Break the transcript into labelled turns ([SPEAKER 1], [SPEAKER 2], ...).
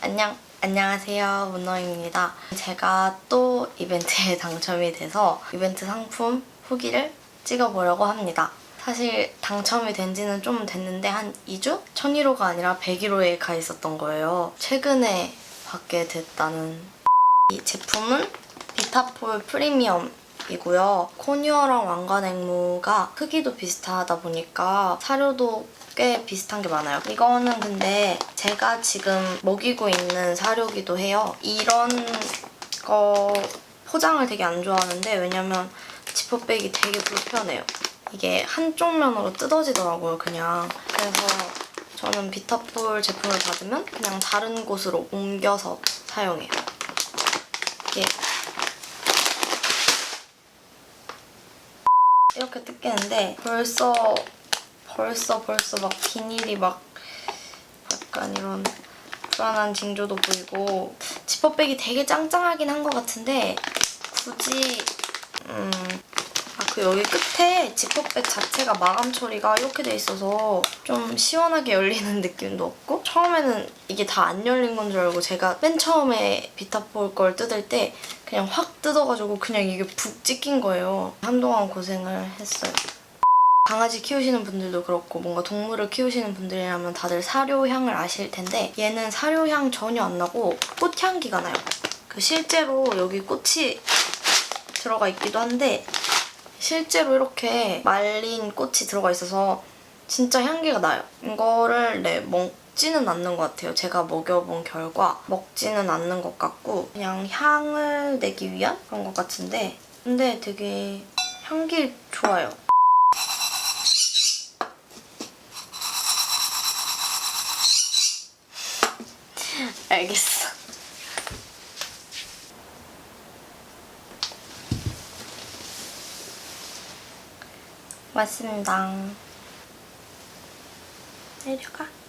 [SPEAKER 1] 안녕, 안녕하세요. 문너입니다. 제가 또 이벤트에 당첨이 돼서 이벤트 상품 후기를 찍어보려고 합니다. 사실 당첨이 된 지는 좀 됐는데 한 2주? 1001호가 아니라 101호에 가 있었던 거예요. 최근에 받게 됐다는 이 제품은 비타폴 프리미엄 이고요. 코뉴어랑 왕관 앵무가 크기도 비슷하다 보니까 사료도 꽤 비슷한 게 많아요. 이거는 근데 제가 지금 먹이고 있는 사료기도 해요. 이런 거 포장을 되게 안 좋아하는데 왜냐면 지퍼백이 되게 불편해요. 이게 한쪽 면으로 뜯어지더라고요, 그냥. 그래서 저는 비타폴 제품을 받으면 그냥 다른 곳으로 옮겨서 사용해요. 이게 이렇게 뜯기는데 벌써 벌써 벌써 막 비닐이 막 약간 이런 불안한 징조도 보이고 지퍼백이 되게 짱짱하긴 한 것 같은데 굳이 음, 아, 그 여기 끝에 지퍼백 자체가 마감 처리가 이렇게 돼 있어서 좀 시원하게 열리는 느낌도 없고 처음에는 이게 다 안 열린 건 줄 알고 제가 맨 처음에 비타폴 걸 뜯을 때 그냥 확 뜯어가지고 그냥 이게 푹 찢긴 거예요. 한동안 고생을 했어요. 강아지 키우시는 분들도 그렇고 뭔가 동물을 키우시는 분들이라면 다들 사료향을 아실 텐데 얘는 사료향 전혀 안 나고 꽃향기가 나요. 그 실제로 여기 꽃이 들어가 있기도 한데 실제로 이렇게 말린 꽃이 들어가 있어서 진짜 향기가 나요. 이거를 네, 먹지는 않는 것 같아요. 제가 먹여본 결과 먹지는 않는 것 같고 그냥 향을 내기 위한 그런 것 같은데 근데 되게 향기 좋아요. 알겠어. 맞습니다. 내려가.